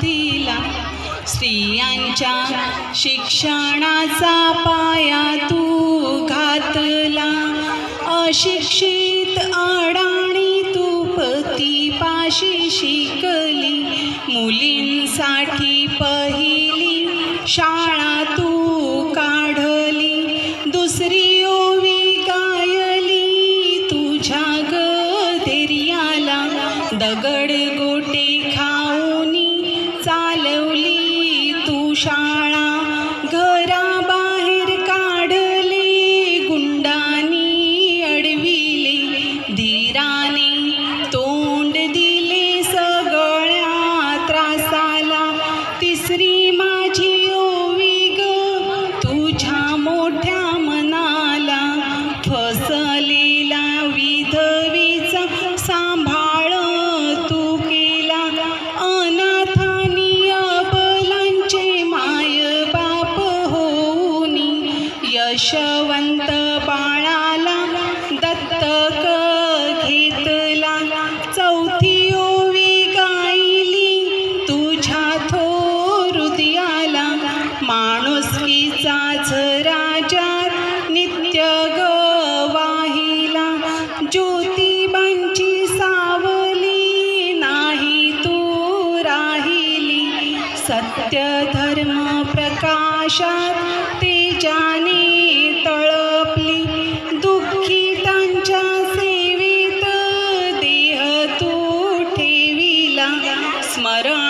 दिला स्त्रियांच्या शिक्षणाचा पाया तू घातला. अशिक्षित अडाणी तू पतीपाशी शिकली. मुलींसाठी पहिली शाळा तू काढली. दुसरी ओवी गायली. तुझ्या गधेरियाला दगड शाळा घराबाहेर काढले गुंडानी अडविले. धीराने तोंड दिले सगळ्या त्रासा यशवंत बाळाला दत्तक घेतला. चौथी ओवी गायली तुझ्या थोर हृदयाला माणुसकीचा राजा नित्य गवाहिला ज्योतिबांची सावली नाही तू राहिली. सत्य धर्म प्रकाशात तेजाने तळपली स्मरण